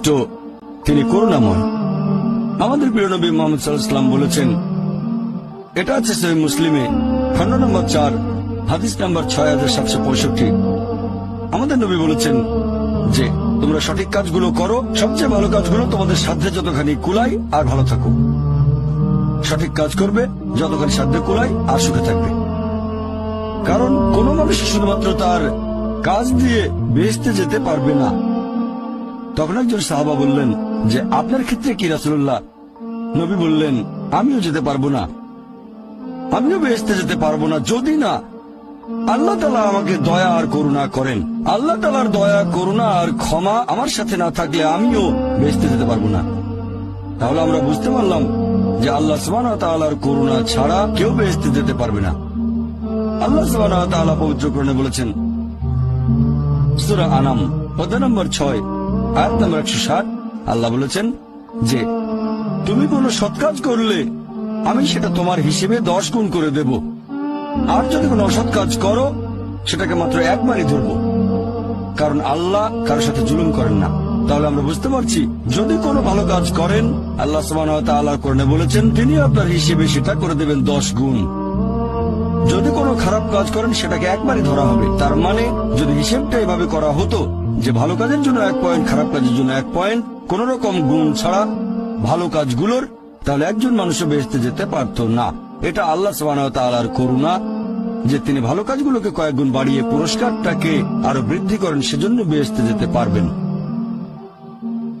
যথেষ্ট তিনি করুণাময়। আমাদের প্রিয় নবী মোহাম্মদ সাল্লাহাম বলেছেন, এটা আছে সহি মুসলিমে, খন্ড নম্বর চার, হাদিস নম্বর ছয় হাজার সাতশো পঁয়ষট্টি। আমাদের নবী বলেছেন যে, তোমরা সঠিক কাজগুলো করো, সবচেয়ে ভালো কাজগুলো তোমাদের সাধ্যে যতখানি কুলাই আর ভালো থাকো। সঠিক কাজ করবে, যতখানি সাধ্যে কুলাই আর সুখে থাকবে। কারণ কোন মানুষ শুধুমাত্র তার কাজ দিয়ে বেহেস্তে যেতে পারবে না। তখন একজন সাহাবা বললেন যে, আপনার ক্ষেত্রে কি রাসুল্লাহ নবী বললেন, আমিও যেতে পারব না। আমিও বেহেস্তে যেতে পারব না, যদি না আল্লাহ তালা আমাকে দয়া আর করুণা করেন। আল্লাহ তালার দয়া, করুণা আর ক্ষমা আমার সাথে না থাকলে আমিও বেহেস্তে যেতে পারব না। তাহলে আমরা বুঝতে পারলাম যে আল্লাহ সুবাহ তালার করুণা ছাড়া কেউ বেহেস্তে যেতে পারবে না। আল্লাহ তাআলা পবিত্র করণে বলেছেন, সূরা আনাম অধ্যায় নম্বর ছয়। আয়াত নম্বর একশো ষাট। আল্লাহ বলেছেন যে, তুমি কোনো সৎ কাজ করলে আমি সেটা তোমার হিসেবে দশ গুণ করে দেব। আর যদি কোনো অসৎ কাজ করো, সেটাকে মাত্র একবারই ধরব। কারণ আল্লাহ কারোর সাথে জুলুম করেন না। তাহলে আমরা বুঝতে পারছি, যদি কোনো ভালো কাজ করেন, আল্লাহ সুবাহ তাআলা করণে বলেছেন, তিনি আপনার হিসেবে সেটা করে দেবেন দশ গুণ। যদি কোনো খারাপ কাজ করেন, সেটাকে একবারই ধরা হবে। তার মানে যদি হিসেবটা এভাবে করা হতো যে ভালো কাজের জন্য এক পয়েন্ট, খারাপ কাজের জন্য এক পয়েন্ট, কোন রকম গুণ ছাড়া ভালো কাজগুলোর, তাহলে একজন মানুষও বেহেস্তে যেতে পারত না। এটা আল্লাহ তাআলার করুণা যে তিনি ভালো কাজগুলোকে কয়েক গুণ বাড়িয়ে পুরস্কারটাকে আরও বৃদ্ধি করেন, সেজন্য বেহেস্তে যেতে পারবেন।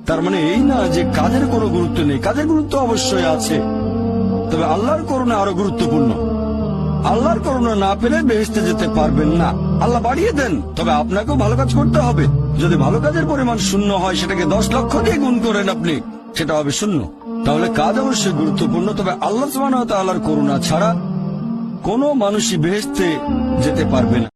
তার মানে এই না যে কাজের কোনো গুরুত্ব নেই। কাজের গুরুত্ব অবশ্যই আছে, তবে আল্লাহর করুণা আরও গুরুত্বপূর্ণ। আল্লাহর করুণা না পেলে বেহেস্তে যেতে পারবেন না। আল্লাহ বাড়িয়ে দেন, তবে আপনাকেও ভালো কাজ করতে হবে। যদি ভালো কাজের পরিমাণ শূন্য হয়, সেটাকে দশ লক্ষ দিয়ে গুণ করেন আপনি, সেটা হবে শূন্য। তাহলে কাজ অবশ্যই গুরুত্বপূর্ণ, তবে আল্লাহ ওয়া আল্লাহর করুণা ছাড়া কোনো মানুষই বেহেস্তে যেতে পারবে না।